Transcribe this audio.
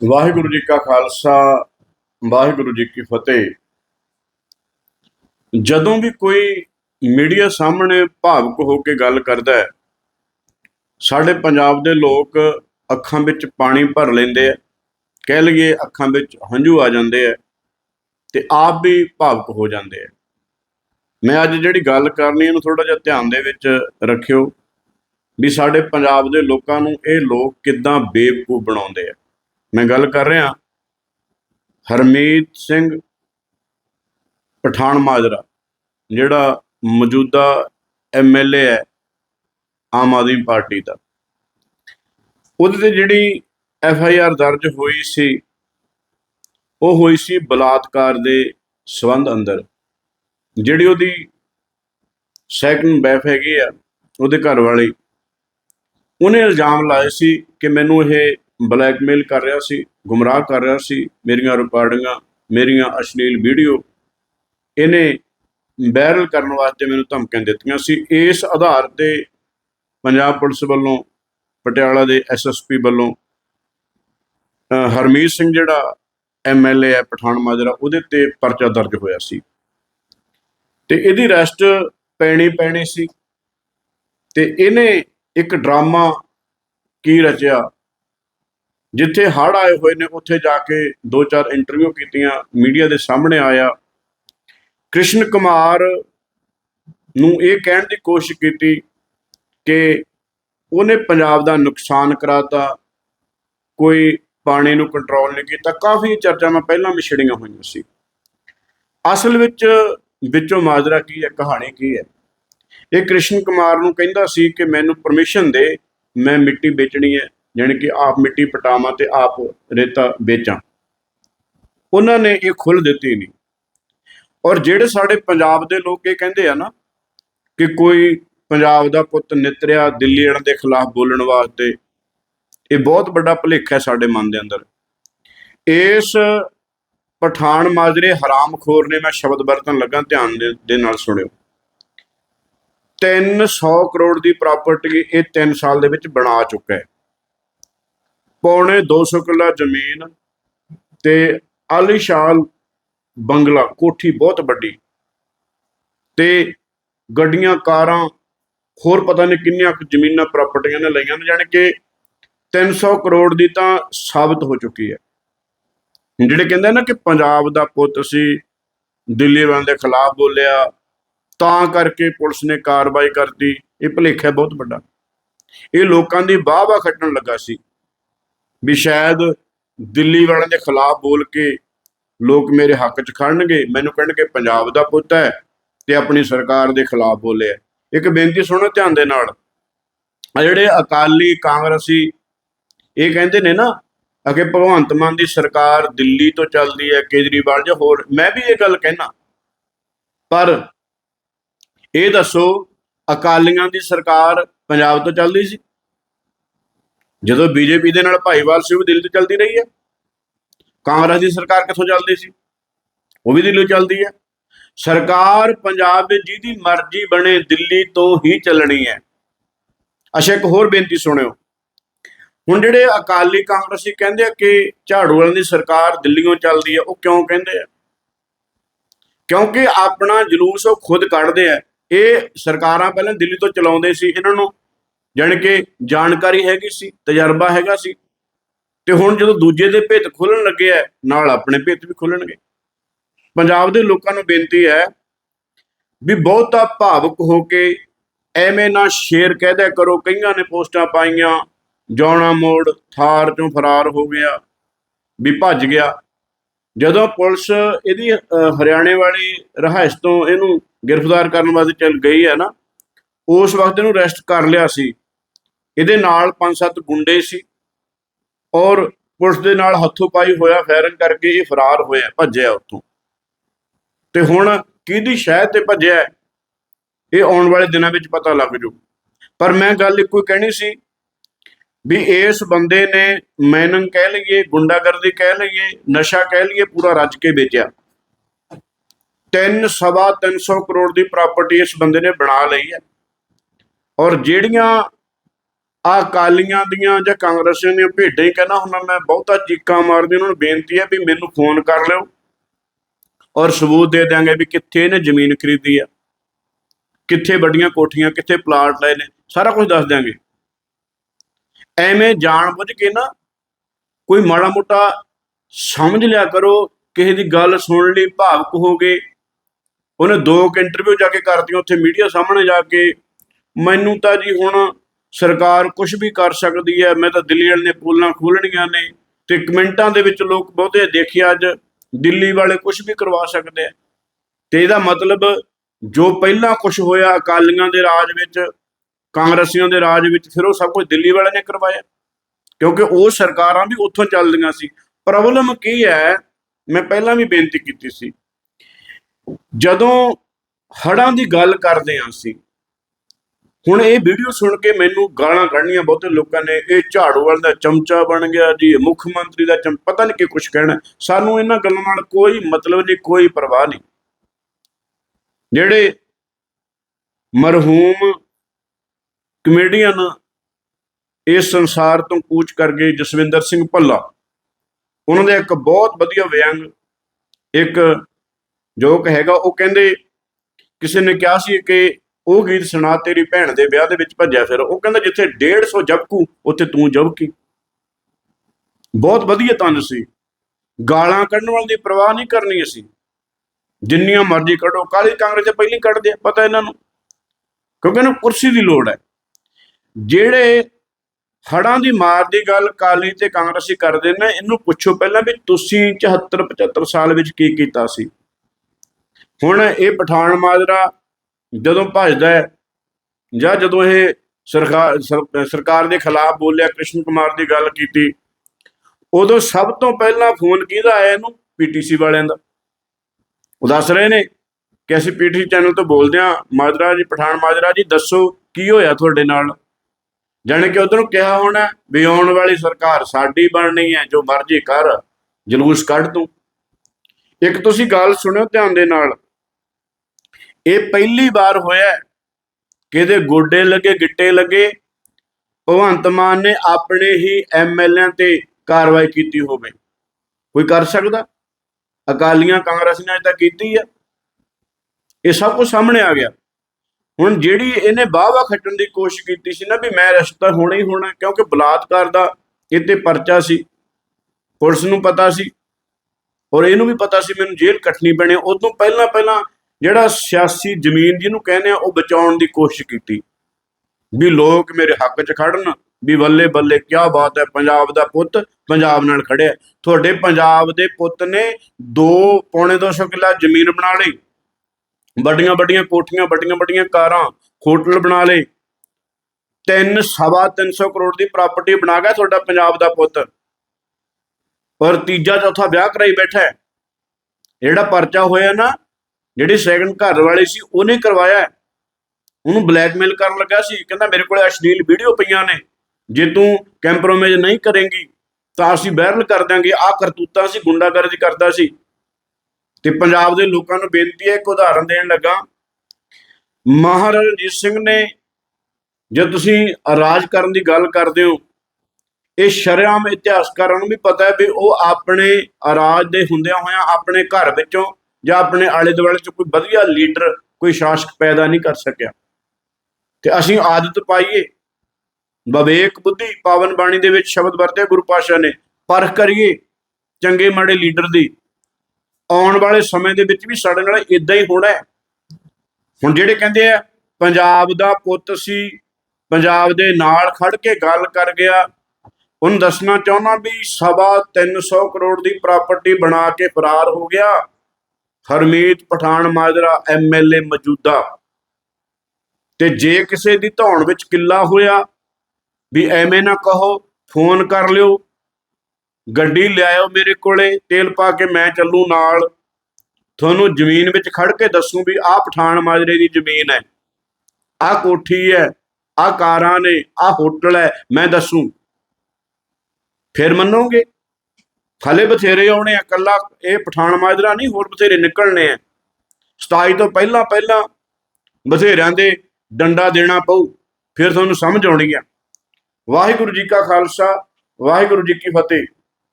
ਵਾਹਿਗੁਰੂ ਜੀ ਕਾ ਖਾਲਸਾ, ਵਾਹਿਗੁਰੂ ਜੀ ਕੀ ਫਤਿਹ। ਜਦੋਂ ਵੀ ਕੋਈ ਮੀਡੀਆ ਸਾਹਮਣੇ ਭਾਵੁਕ ਹੋ ਕੇ ਗੱਲ ਕਰਦਾ ਹੈ, ਸਾਡੇ ਪੰਜਾਬ ਦੇ ਲੋਕ ਅੱਖਾਂ ਵਿੱਚ ਪਾਣੀ ਭਰ ਲੈਂਦੇ ਆ, ਕਹਿ ਲਈਏ ਅੱਖਾਂ ਵਿੱਚ ਹੰਝੂ ਆ ਜਾਂਦੇ ਆ ਤੇ ਆਪ ਵੀ ਭਾਵੁਕ ਹੋ ਜਾਂਦੇ ਆ। ਮੈਂ ਅੱਜ ਜਿਹੜੀ ਗੱਲ ਕਰਨੀ, ਇਹਨੂੰ ਥੋੜਾ ਜਿਹਾ ਧਿਆਨ ਦੇ ਵਿੱਚ ਰੱਖਿਓ ਵੀ ਸਾਡੇ ਪੰਜਾਬ ਦੇ ਲੋਕਾਂ ਨੂੰ ਇਹ ਲੋਕ ਕਿੱਦਾਂ ਬੇਵਕੂਫ ਬਣਾਉਂਦੇ ਆ। ਮੈਂ ਗੱਲ ਕਰ ਰਿਹਾ। ਹਰਮੀਤ ਸਿੰਘ ਪਠਾਨ ਮਾਜਰਾ, ਜਿਹੜਾ ਮੌਜੂਦਾ ਐਮਐਲਏ ਹੈ ਆਮ ਆਦਮੀ ਪਾਰਟੀ ਦਾ। ਉਹਦੇ ਤੇ ਜਿਹੜੀ ਐਫ ਆਈ ਆਰ ਦਰਜ ਹੋਈ ਸੀ, ਉਹ ਹੋਈ ਸੀ ਬਲਾਤਕਾਰ ਦੇ ਸਬੰਧ ਅੰਦਰ। ਜਿਹੜੀ ਉਹਦੀ ਸੈਕੰਡ ਵਾਈਫ ਹੈਗੀ ਆ, ਉਹਦੇ ਘਰ ਵਾਲੀ ਉਹਨੇ ਇਲਜ਼ਾਮ ਲਾਏ ਸੀ ਕਿ ਮੈਨੂੰ ਇਹ ਬਲੈਕਮੇਲ ਕਰ ਰਿਹਾ ਸੀ, ਗੁੰਮਰਾਹ ਕਰ ਰਿਹਾ ਸੀ, ਮੇਰੀਆਂ ਰਿਕਾਰਡਿੰਗਾਂ, ਮੇਰੀਆਂ ਅਸ਼ਲੀਲ ਵੀਡੀਓ, ਇਹਨੇ ਵਾਇਰਲ ਕਰਨ ਵਾਸਤੇ ਮੈਨੂੰ ਧਮਕੀਆਂ ਦਿੱਤੀਆਂ ਸੀ। ਇਸ ਆਧਾਰ ਤੇ ਪੰਜਾਬ ਪੁਲਿਸ ਵੱਲੋਂ, ਪਟਿਆਲਾ ਦੇ ਐਸਐਸਪੀ ਵੱਲੋਂ ਹਰਮੀਤ ਸਿੰਘ ਜਿਹੜਾ ਐਮਐਲਏ ਹੈ ਪਠਾਨ ਮਾਜਰਾ ਉਹਦੇ ਤੇ ਪਰਚਾ ਦਰਜ ਹੋਇਆ ਸੀ। ਤੇ ਇਹਦੀ ਅਰੈਸਟ ਪੈਣੀ ਪੈਣੀ ਸੀ। ਤੇ ਇਹਨੇ ਇੱਕ ਡਰਾਮਾ ਕੀ ਰਚਿਆ? ਜਿੱਥੇ ਹੜ ਆਏ ਹੋਏ ਨੇ, ਉੱਥੇ ਜਾ ਕੇ ਦੋ ਚਾਰ ਇੰਟਰਵਿਊ ਕੀਤੀਆਂ ਮੀਡੀਆ ਦੇ ਸਾਹਮਣੇ ਆਇਆ। ਕ੍ਰਿਸ਼ਨ ਕੁਮਾਰ ਨੂੰ ਇਹ ਕਹਿਣ ਦੀ ਕੋਸ਼ਿਸ਼ ਕੀਤੀ ਕਿ ਉਹਨੇ ਪੰਜਾਬ ਦਾ ਨੁਕਸਾਨ ਕਰਾਤਾ, ਕੋਈ ਪਾਣੀ ਨੂੰ ਕੰਟਰੋਲ ਨਹੀਂ ਕੀਤਾ। ਕਾਫੀ ਚਰਚਾਵਾਂ ਪਹਿਲਾਂ ਵੀ ਛਿੜੀਆਂ ਹੋਈਆਂ ਸੀ। ਅਸਲ ਵਿੱਚ ਵਿੱਚੋਂ ਮਾਜਰਾ ਕੀ ਹੈ, ਕਹਾਣੀ ਕੀ ਹੈ? ਇਹ ਕ੍ਰਿਸ਼ਨ ਕੁਮਾਰ ਨੂੰ ਕਹਿੰਦਾ ਸੀ ਕਿ ਮੈਨੂੰ ਪਰਮਿਸ਼ਨ ਦੇ, ਮੈਂ ਮਿੱਟੀ ਵੇਚਣੀ ਹੈ। ਯਾਨੀ ਕਿ ਆਪ ਮਿੱਟੀ ਪਟਾਵਾਂ ਤੇ ਆਪ ਰੇਤਾ ਵੇਚਾਂ। ਉਹਨਾਂ ਨੇ ਇਹ ਖੁੱਲ ਦਿੱਤੀ ਨਹੀਂ। ਔਰ ਜਿਹੜੇ ਸਾਡੇ ਪੰਜਾਬ ਦੇ ਲੋਕ ਇਹ ਕਹਿੰਦੇ ਆ ਨਾ ਕਿ ਕੋਈ ਪੰਜਾਬ ਦਾ ਪੁੱਤ ਨਿਤਰਿਆ ਦਿੱਲੀ ਵਾਲਿਆਂ ਦੇ ਖਿਲਾਫ ਬੋਲਣ ਵਾਸਤੇ, ਇਹ ਬਹੁਤ ਵੱਡਾ ਭੁਲੇਖਾ ਹੈ ਸਾਡੇ ਮਨ ਦੇ ਅੰਦਰ। ਇਸ ਪਠਾਨ ਮਾਜਰੇ ਹਰਾਮਖੋਰ ਨੇ ਮੈਂ ਸ਼ਬਦ ਵਰਤਨ ਲੱਗਾ, ਧਿਆਨ ਦੇ- ਦੇ ਨਾਲ ਸੁਣਿਓ। 300 ਕਰੋੜ ਦੀ ਪ੍ਰਾਪਰਟੀ ਇਹ 3 ਸਾਲ ਦੇ ਵਿੱਚ ਬਣਾ ਚੁੱਕਾ ਹੈ। ਪੌਣੇ 200 ਕਿੱਲਾ ਜ਼ਮੀਨ ਤੇ ਆਲੀਸ਼ਾਨ ਬੰਗਲਾ, ਕੋਠੀ ਬਹੁਤ ਵੱਡੀ ਤੇ ਗੱਡੀਆਂ, ਕਾਰਾਂ, ਹੋਰ ਪਤਾ ਨਹੀਂ ਕਿੰਨੀਆਂ ਜ਼ਮੀਨਾਂ ਪ੍ਰਾਪਰਟੀਆਂ ਨੇ ਲਈਆਂ ਨੇ, ਜਾਣੀ ਕਿ 300 ਕਰੋੜ ਦੀ ਤਾਂ ਸਾਬਤ ਹੋ ਚੁੱਕੀ ਹੈ। ਜਿਹੜੇ ਕਹਿੰਦੇ ਨਾ ਕਿ ਪੰਜਾਬ ਦਾ ਪੁੱਤ ਸੀ, ਦਿੱਲੀ ਵਾਲਿਆਂ ਦੇ ਖਿਲਾਫ ਬੋਲਿਆ, ਤਾਂ ਕਰਕੇ ਪੁਲਿਸ ਨੇ ਕਾਰਵਾਈ ਕਰਤੀ, ਇਹ ਭੁਲੇਖਾ ਬਹੁਤ ਵੱਡਾ। ਇਹ ਲੋਕਾਂ ਦੀ ਵਾਹ ਵਾਹ ਖੱਟਣ ਲੱਗਾ ਸੀ। ਵੀ ਸ਼ਾਇਦ ਦਿੱਲੀ ਵਾਲਿਆਂ ਦੇ ਖਿਲਾਫ ਬੋਲ ਕੇ ਲੋਕ ਮੇਰੇ ਹੱਕ 'ਚ ਖੜਨਗੇ, ਮੈਨੂੰ ਕਹਿਣਗੇ ਪੰਜਾਬ ਦਾ ਪੁੱਤ ਹੈ ਤੇ ਆਪਣੀ ਸਰਕਾਰ ਦੇ ਖਿਲਾਫ ਬੋਲਿਆ ਇੱਕ ਬੇਨਤੀ ਸੁਣੋ ਧਿਆਨ ਦੇ ਨਾਲ। ਆ ਜਿਹੜੇ ਅਕਾਲੀ ਕਾਂਗਰਸੀ, ਇਹ ਕਹਿੰਦੇ ਨੇ ਨਾ ਅਗੇ ਭਗਵੰਤ ਮਾਨ ਦੀ ਸਰਕਾਰ ਦਿੱਲੀ ਤੋਂ ਚੱਲਦੀ ਹੈ, ਕੇਜਰੀਵਾਲ ਜਾਂ ਹੋਰ, ਮੈਂ ਵੀ ਇਹ ਗੱਲ ਕਹਿਣਾ। ਪਰ ਇਹ ਦੱਸੋ, ਅਕਾਲੀਆਂ ਦੀ ਸਰਕਾਰ ਪੰਜਾਬ ਤੋਂ ਚੱਲਦੀ ਸੀ? ਜਦੋਂ ਬੀਜੇਪੀ ਦੇ ਨਾਲ ਭਾਈਵਾਲ ਸੀ ਉਹ ਵੀ ਦਿੱਲੀ ਤੋਂ ਚੱਲਦੀ ਰਹੀ ਹੈ, ਕਾਂਗਰਸ ਦੀ ਸਰਕਾਰ ਕਿੱਥੋਂ ਚੱਲਦੀ ਸੀ? ਉਹ ਵੀ ਦਿੱਲੀ ਚੱਲਦੀ ਹੈ। ਸਰਕਾਰ ਪੰਜਾਬ ਦੇ ਜਿਹਦੀ ਮਰਜ਼ੀ ਬਣੇ ਦਿੱਲੀ ਤੋਂ ਹੀ ਚੱਲਣੀ ਹੈ। ਅੱਛਾ, ਇੱਕ ਹੋਰ ਬੇਨਤੀ ਸੁਣਿਓ। ਹੁਣ ਜਿਹੜੇ ਅਕਾਲੀ ਕਾਂਗਰਸੀ ਕਹਿੰਦੇ ਆ ਕਿ ਝਾੜੂ ਵਾਲਿਆਂ ਦੀ ਸਰਕਾਰ ਦਿੱਲੀੋਂ ਚੱਲਦੀ ਹੈ, ਉਹ ਕਿਉਂ ਕਹਿੰਦੇ ਆ? ਕਿਉਂਕਿ ਆਪਣਾ ਜਲੂਸ ਉਹ ਖੁਦ ਕੱਢਦੇ ਆ। ਇਹ ਸਰਕਾਰਾਂ ਪਹਿਲਾਂ ਦਿੱਲੀ ਤੋਂ ਚਲਾਉਂਦੇ ਸੀ, ਇਹਨਾਂ ਨੂੰ ਜਾਣੀ ਕਿ ਜਾਣਕਾਰੀ ਹੈਗੀ ਸੀ, ਤਜਰਬਾ ਹੈਗਾ ਸੀ। ਤੇ ਹੁਣ ਜਦੋਂ ਦੂਜੇ ਦੇ ਭੇਤ ਖੁੱਲਣ ਲੱਗੇ ਆ, ਨਾਲ ਆਪਣੇ ਭੇਤ ਵੀ ਖੁੱਲਣਗੇ। ਪੰਜਾਬ ਦੇ ਲੋਕਾਂ ਨੂੰ ਬੇਨਤੀ ਹੈ ਵੀ ਬਹੁਤਾ ਭਾਵੁਕ ਹੋ ਕੇ ਐਵੇਂ ਨਾ ਸ਼ੇਰ ਕਹਿਦਿਆ ਕਰੋ, ਕਈਆਂ ਨੇ ਪੋਸਟਾਂ ਪਾਈਆਂ, ਜੌਣਾ ਮੋੜ, ਥਾਰ ਚੋਂ ਫਰਾਰ ਹੋ ਗਿਆ, ਵੀ ਭੱਜ ਗਿਆ। ਜਦੋਂ ਪੁਲਿਸ ਇਹਦੀ ਹਰਿਆਣੇ ਵਾਲੀ ਰਹਾਇਸ਼ ਤੋਂ ਇਹਨੂੰ ਗ੍ਰਿਫਤਾਰ ਕਰਨ ਵਾਸਤੇ ਚੱਲ ਗਈ ਹੈ ਨਾ, ਉਸ ਵਕਤ ਇਹਨੂੰ ਅਰੈਸਟ ਕਰ ਲਿਆ ਸੀ। ਇਹਦੇ ਨਾਲ ਪੰਜ ਸੱਤ ਗੁੰਡੇ ਸੀ ਔਰ ਪੁਲਿਸ ਦੇ ਨਾਲ ਹੱਥੋਂ ਪਾਈ ਹੋਇਆ ਫਾਇਰਿੰਗ ਕਰਕੇ ਇਹ ਫਰਾਰ ਹੋਇਆ ਭੱਜਿਆ ਉੱਥੋਂ। ਤੇ ਹੁਣ ਕਿਹਦੀ ਸ਼ਹਿ ਤੇ ਭੱਜਿਆ ਇਹ ਆਉਣ ਵਾਲੇ ਦਿਨਾਂ ਵਿੱਚ ਪਤਾ ਲੱਗ ਜੂ। ਪਰ ਮੈਂ ਗੱਲ ਇੱਕੋ ਕਹਿਣੀ ਸੀ ਵੀ ਇਸ ਬੰਦੇ ਨੇ ਮੈਨਨ ਕਹਿ ਲਈਏ, ਗੁੰਡਾਗਰਦੀ ਕਹਿ ਲਈਏ, ਨਸ਼ਾ ਕਹਿ ਲਈਏ, ਪੂਰਾ ਰੱਜ ਕੇ ਵੇਚਿਆ। ਤਿੰਨ, ਸਵਾ 300 ਕਰੋੜ ਦੀ ਪ੍ਰਾਪਰਟੀ ਇਸ ਬੰਦੇ ਨੇ ਬਣਾ ਲਈ ਹੈ। ਔਰ ਜਿਹੜੀਆਂ ਆ ਕਾਲੀਆਂ ਦੀਆਂ ਜਾਂ ਕਾਂਗਰਸੀਆਂ ਦੀਆਂ ਭੇਡਾਂ ਹੀ ਕਹਿੰਦਾ ਹੁੰਦਾ, ਮੈਂ ਬਹੁਤਾ ਚੀਕਾਂ ਮਾਰਦੀ, ਉਹਨਾਂ ਨੂੰ ਬੇਨਤੀ ਹੈ ਵੀ ਮੈਨੂੰ ਫੋਨ ਕਰ ਲਿਓ ਔਰ ਸਬੂਤ ਦੇ ਦਿਆਂਗੇ ਵੀ ਕਿੱਥੇ ਇਹਨੇ ਜ਼ਮੀਨ ਖਰੀਦੀ ਆ, ਕਿੱਥੇ ਵੱਡੀਆਂ ਕੋਠੀਆਂ, ਕਿੱਥੇ ਪਲਾਟ ਲਏ ਨੇ, ਸਾਰਾ ਕੁਝ ਦੱਸ ਦਿਆਂਗੇ। ਐਵੇਂ ਜਾਣ ਬੁੱਝ ਕੇ ਨਾ ਕੋਈ ਮਾੜਾ ਮੋਟਾ ਸਮਝ ਲਿਆ ਕਰੋ, ਕਿਸੇ ਦੀ ਗੱਲ ਸੁਣ ਲਈ, ਭਾਵੁਕ ਹੋ ਗਏ। ਉਹਨੇ ਦੋ ਕੁ ਇੰਟਰਵਿਊ ਜਾ ਕੇ ਕਰਤੀਆਂ, ਉੱਥੇ ਮੀਡੀਆ ਸਾਹਮਣੇ ਜਾ ਕੇ। ਮੈਨੂੰ ਤਾਂ ਜੀ ਹੁਣ ਸਰਕਾਰ ਕੁਝ ਵੀ ਕਰ ਸਕਦੀ ਹੈ, ਮੈਂ ਤਾਂ ਦਿੱਲੀ ਵਾਲੇ ਨੇ ਪੋਲਾਂ ਖੋਲਣੀਆਂ ਨੇ ਤੇ ਕਮੈਂਟਾਂ ਦੇ ਵਿੱਚ ਲੋਕ ਬਹੁਤੇ ਦੇਖਿਆ ਅੱਜ ਦਿੱਲੀ ਵਾਲੇ ਕੁਝ ਵੀ ਕਰਵਾ ਸਕਦੇ ਆ। ਤੇ ਇਹਦਾ ਮਤਲਬ ਜੋ ਪਹਿਲਾਂ ਕੁਝ ਹੋਇਆ ਅਕਾਲੀਆਂ ਦੇ ਰਾਜ ਵਿੱਚ, ਕਾਂਗਰਸੀਆਂ ਦੇ ਰਾਜ ਵਿੱਚ, ਫਿਰ ਉਹ ਸਭ ਕੁਝ ਦਿੱਲੀ ਵਾਲਿਆਂ ਨੇ ਕਰਵਾਇਆ। ਕਿਉਂਕਿ ਉਹ ਸਰਕਾਰਾਂ ਵੀ ਉੱਥੋਂ ਚੱਲਦੀਆਂ ਸੀ। ਪ੍ਰੋਬਲਮ ਕੀ ਹੈ, ਮੈਂ ਪਹਿਲਾਂ ਵੀ ਬੇਨਤੀ ਕੀਤੀ ਸੀ। ਜਦੋਂ ਹੜਾਂ ਦੀ ਗੱਲ ਕਰਦੇ ਹਾਂ ਅਸੀਂ ਹੁਣ ਇਹ ਵੀਡੀਓ ਸੁਣ ਕੇ ਮੈਨੂੰ ਗਾਲਾਂ ਕੱਢਣੀਆਂ ਬਹੁਤੇ ਲੋਕਾਂ ਨੇ। ਇਹ ਝਾੜੂ ਵਾਲ ਦਾ ਚਮਚਾ ਬਣ ਗਿਆ ਜੀ ਮੁੱਖ ਮੰਤਰੀ ਦਾ ਚਮ, ਪਤਾ ਨਹੀਂ ਕਿ ਕੁਝ ਕਹਿਣਾ। ਸਾਨੂੰ ਇਹਨਾਂ ਗੱਲਾਂ ਨਾਲ ਕੋਈ ਮਤਲਬ ਨਹੀਂ ਕੋਈ ਪਰਵਾਹ ਨਹੀਂ ਜਿਹੜੇ ਮਰਹੂਮ ਕਮੇਡੀਅਨ ਇਸ ਸੰਸਾਰ ਤੋਂ ਕੂਚ ਕਰ ਗਏ, ਜਸਵਿੰਦਰ ਸਿੰਘ ਭੱਲਾ। ਉਹਨਾਂ ਦਾ ਇੱਕ ਬਹੁਤ ਵਧੀਆ ਵਿਅੰਗ, ਇੱਕ ਜੋਕ ਹੈਗਾ, ਉਹ ਕਹਿੰਦੇ, ਕਿਸੇ ਨੇ ਕਿਹਾ ਸੀ ਕਿ ਉਹ ਗੀਤ ਸੁਣਾ, ਤੇਰੀ ਭੈਣ ਦੇ ਵਿਆਹ ਦੇ ਵਿੱਚ ਭੱਜਿਆ ਫਿਰ। ਉਹ ਕਹਿੰਦਾ, ਜਿੱਥੇ 150 ਜਪਕੂ, ਉੱਥੇ ਤੂੰ ਜਪਕੀ। ਬਹੁਤ ਵਧੀਆ ਤਨ ਸੀ। ਗਾਲਾਂ ਕੱਢਣ ਵਾਲੇ ਦੀ ਪਰਵਾਹ ਨਹੀਂ ਕਰਨੀ ਅਸੀਂ। ਜਿੰਨੀਆਂ ਮਰਜ਼ੀ ਕੱਢੋ। ਕਾਲੀ ਕਾਂਗਰਸ ਤੇ ਪਹਿਲੀ ਕੱਢਦੇ ਆ, ਪਤਾ ਇਹਨਾਂ ਨੂੰ। ਕਿਉਂਕਿ ਇਹਨੂੰ ਕੁਰਸੀ ਦੀ ਲੋੜ ਹੈ। ਜਿਹੜੇ ਹੜਾਂ ਦੀ ਮਾਰ ਦੀ ਗੱਲ ਕਾਲੀ ਤੇ ਕਾਂਗਰਸੀ ਕਰਦੇ ਨੇ, ਇਹਨੂੰ ਪੁੱਛੋ ਪਹਿਲਾਂ ਵੀ ਤੁਸੀਂ 74 75 ਸਾਲ ਵਿੱਚ ਕੀ ਕੀਤਾ ਸੀ? ਹੁਣ ਇਹ ਪਠਾਨ ਮਾਜਰਾ ਜਦੋਂ ਭਜਦਾ ਹੈ, ਜਾਂ ਜਦੋਂ ਇਹ ਸਰਕਾਰ, ਸਰ- ਸਰਕਾਰ ਦੇ ਖਿਲਾਫ ਬੋਲਿਆ, ਕ੍ਰਿਸ਼ਨ ਕੁਮਾਰ ਦੀ ਗੱਲ ਕੀਤੀ, ਉਦੋਂ ਸਭ ਤੋਂ ਪਹਿਲਾਂ ਫੋਨ ਕਿਹਦਾ ਆਇਆ ਇਹਨੂੰ? ਪੀਟੀਸੀ ਵਾਲਿਆਂ ਦਾ। ਉਹ ਦੱਸ ਰਹੇ ਨੇ ਕਿ ਅਸੀਂ ਪੀਟੀਸੀ ਚੈਨਲ ਤੋਂ ਬੋਲਦੇ ਹਾਂ, ਮਾਜਰਾ ਜੀ, ਪਠਾਨ ਮਾਜਰਾ ਜੀ, ਦੱਸੋ ਕੀ ਹੋਇਆ ਤੁਹਾਡੇ ਨਾਲ? ਜਾਣੇ ਕਿ ਉਧਰੋਂ ਕਿਹਾ ਹੋਣਾ ਵੀ ਆਉਣ ਵਾਲੀ ਸਰਕਾਰ ਸਾਡੀ ਬਣਨੀ ਹੈ, ਜੋ ਮਰਜ਼ੀ ਕਰ, ਜਲੂਸ ਕੱਢ ਤੂੰ। ਇੱਕ ਤੁਸੀਂ ਗੱਲ ਸੁਣਿਓ ਧਿਆਨ ਦੇ ਨਾਲ ਇਹ ਪਹਿਲੀ ਵਾਰ ਹੋਇਆ ਹੈ। ਗੋਡੇ ਲੱਗੇ, ਗਿੱਟੇ ਲੱਗੇ? ਭਗਵੰਤ ਮਾਨ ਨੇ ਆਪਣੇ ਹੀ ਐਮਐਲਏ ਤੇ ਕਾਰਵਾਈ ਕੀਤੀ ਹੋਵੇ। ਕੋਈ ਕਰ ਸਕਦਾ? ਅਕਾਲੀਆਂ ਕਾਂਗਰਸ ਨੇ ਅਜੇ ਕੀਤੀ ਹੈ ਇਹ ਸਭ ਕੁਝ ਸਾਹਮਣੇ ਆ ਗਿਆ। ਹੁਣ ਜਿਹੜੀ ਇਹਨੇ ਬਾਵਾ ਖੱਟਣ ਦੀ ਕੋਸ਼ਿਸ਼ ਕੀਤੀ ਸੀ ਨਾ ਵੀ ਮੈਂ ਰਸਤਾ ਹੋਣਾ ਹੀ ਹੋਣਾ, ਕਿਉਂਕਿ ਬਲਾਤਕਾਰ ਦਾ ਇਹ ਤੇ ਪਰਚਾ ਸੀ। ਪੁਲਿਸ ਨੂੰ ਪਤਾ ਸੀ। ਔਰ ਇਹਨੂੰ ਵੀ ਪਤਾ ਸੀ, ਮੈਨੂੰ ਜੇਲ੍ਹ ਕੱਟਣੀ ਪੈਣੀ ਉਦੋਂ ਪਹਿਲਾਂ ਪਹਿਲਾਂ ਜਿਹੜਾ ਸਿਆਸੀ ਜ਼ਮੀਨ ਜਿਹਨੂੰ ਕਹਿੰਦੇ ਆ, ਉਹ ਬਚਾਉਣ ਦੀ ਕੋਸ਼ਿਸ਼ ਕੀਤੀ। ਵੀ ਲੋਕ ਮੇਰੇ ਹੱਕ 'ਚ ਖੜਨ, ਵੀ ਬੱਲੇ ਬੱਲੇ ਕੀ ਬਾਤ ਹੈ, ਪੰਜਾਬ ਦਾ ਪੁੱਤ ਪੰਜਾਬ ਨਾਲ ਖੜਿਆ ਤੁਹਾਡੇ ਪੰਜਾਬ ਦੇ ਪੁੱਤ ਨੇ 2 ਪੌਣੇ 200 ਕਿੱਲਾ ਜ਼ਮੀਨ ਬਣਾ ਲਈ। ਵੱਡੀਆਂ ਵੱਡੀਆਂ ਕੋਠੀਆਂ, ਵੱਡੀਆਂ ਵੱਡੀਆਂ ਕਾਰਾਂ, ਹੋਟਲ ਬਣਾ ਲਏ। ਤਿੰਨ, ਸਵਾ 300 ਕਰੋੜ ਦੀ ਪ੍ਰਾਪਰਟੀ ਬਣਾ ਗਿਆ ਤੁਹਾਡਾ ਪੰਜਾਬ ਦਾ ਪੁੱਤ। ਪਰ ਤੀਜਾ, ਚੌਥਾ ਵਿਆਹ ਕਰਾਈ ਬੈਠਾ ਜਿਹੜਾ ਪਰਚਾ ਹੋਇਆ ਨਾ ਜਿਹੜੇ ਸੈਕੰਡ ਘਰ ਵਾਲੇ ਸੀ, ਉਹਨੇ ਕਰਵਾਇਆ ਉਹਨੂੰ ਬਲੈਕਮੇਲ ਕਰਨ ਲੱਗਾ ਸੀ। ਕਹਿੰਦਾ, ਮੇਰੇ ਕੋਲ ਅਸ਼ਲੀਲ ਵੀਡੀਓ ਪਈਆਂ ਨੇ। ਜੇ ਤੂੰ ਕੰਪਰੋਮਾਈਜ਼ ਨਹੀਂ ਕਰੇਂਗੀ, ਤਾਂ ਅਸੀਂ ਵਾਇਰਲ ਕਰ ਦਾਂਗੇ ਆ ਕਰਤੂਤਾਂ ਸੀ ਗੁੰਡਾਗਰਦੀ ਕਰਦਾ ਸੀ। ਤੇ ਪੰਜਾਬ ਦੇ ਲੋਕਾਂ ਨੂੰ ਬੇਨਤੀ ਹੈ, ਇੱਕ ਉਦਾਹਰਨ ਦੇਣ ਲੱਗਾ। ਮਹਾਰਾਜਾ ਰਣਜੀਤ ਸਿੰਘ ਨੇ ਜੇ ਤੁਸੀਂ ਰਾਜ ਕਰਨ ਦੀ ਗੱਲ ਕਰਦੇ ਹੋ, ਇਹ ਸ਼ਰੇਆਮ ਇਤਿਹਾਸਕਾਰਾਂ ਨੂੰ ਵੀ ਪਤਾ ਹੈ ਵੀ ਉਹ ਆਪਣੇ ਰਾਜ ਦੇ ਹੁੰਦਿਆਂ ਹੋਇਆਂ ਆਪਣੇ ਘਰ ਵਿੱਚੋਂ ਜਾਂ ਆਪਣੇ ਆਲੇ ਦੁਆਲੇ ਚ ਕੋਈ ਵਧੀਆ ਲੀਡਰ, ਕੋਈ ਸ਼ਾਸਕ ਪੈਦਾ ਨਹੀਂ ਕਰ ਸਕਿਆ। ਤੇ ਅਸੀਂ ਆਦਤ ਪਾਈਏ। ਵਿਵੇਕ ਬੁੱਧੀ ਪਾਵਨ ਬਾਣੀ ਦੇ ਵਿੱਚ ਸ਼ਬਦ ਵਰਤੇ ਗੁਰੂ ਪਾਸ਼ਾ ਨੇ ਪਰਖ ਕਰੀਏ ਚੰਗੇ ਮਾੜੇ ਲੀਡਰ ਦੀ। ਆਉਣ ਵਾਲੇ ਸਮੇਂ ਦੇ ਵਿੱਚ ਵੀ ਸਾਡੇ ਨਾਲ ਇਦਾਂ ਹੀ ਹੋਣਾ ਹੈ। ਹੁਣ ਜਿਹੜੇ ਕਹਿੰਦੇ ਆ, ਪੰਜਾਬ ਦਾ ਪੁੱਤ ਸੀ, ਪੰਜਾਬ ਦੇ ਨਾਲ ਖੜ ਕੇ ਗੱਲ ਕਰ ਗਿਆ। ਉਹਨੂੰ ਦੱਸਣਾ ਚਾਹੁੰਦਾ ਵੀ ਸਵਾ 300 ਕਰੋੜ ਦੀ ਪ੍ਰਾਪਰਟੀ ਬਣਾ ਕੇ ਫਰਾਰ ਹੋ ਗਿਆ। ਹਰਮੀਤ ਪਠਾਨ ਮਾਜਰਾ ਐਮਐਲਏ ਮੌਜੂਦਾ। ਤੇ ਜੇ ਕਿਸੇ ਦੀ ਧੌਣ ਵਿੱਚ ਕਿੱਲਾ ਹੋਇਆ, ਵੀ ਐਵੇਂ ਨਾ ਕਹੋ, ਫੋਨ ਕਰ ਲਿਓ, ਗੱਡੀ ਲਿਆਇਓ ਮੇਰੇ ਕੋਲੇ, ਤੇਲ ਪਾ ਕੇ ਮੈਂ ਚੱਲੂ ਨਾਲ। ਤੁਹਾਨੂੰ ਜ਼ਮੀਨ ਵਿੱਚ ਖੜ ਕੇ ਦੱਸੂ ਵੀ ਆਹ ਪਠਾਨ ਮਾਜਰੇ ਦੀ ਜ਼ਮੀਨ ਹੈ। ਆਹ ਕੋਠੀ ਹੈ, ਆਹ ਕਾਰਾਂ ਨੇ, ਆਹ ਹੋਟਲ ਹੈ, ਮੈਂ ਦੱਸੂ। ਫਿਰ ਮੰਨੋਗੇ? ਹਲੇ ਬਥੇਰੇ ਆਉਣੇ ਆ ਕੱਲਾ ਇਹ ਪਠਾਨ ਮਾਜਰਾ ਨਹੀਂ, ਹੋਰ ਬਥੇਰੇ ਨਿਕਲਣੇ ਆ। 27 ਤੋਂ ਪਹਿਲਾਂ ਪਹਿਲਾਂ ਬਥੇਰਿਆਂ ਦੇ ਡੰਡਾ ਦੇਣਾ ਪਊ, ਫਿਰ ਤੁਹਾਨੂੰ ਸਮਝ ਆਉਣੀ ਆ। ਵਾਹਿਗੁਰੂ ਜੀ ਕਾ ਖਾਲਸਾ, ਵਾਹਿਗੁਰੂ ਜੀ ਕੀ ਫਤਿਹ।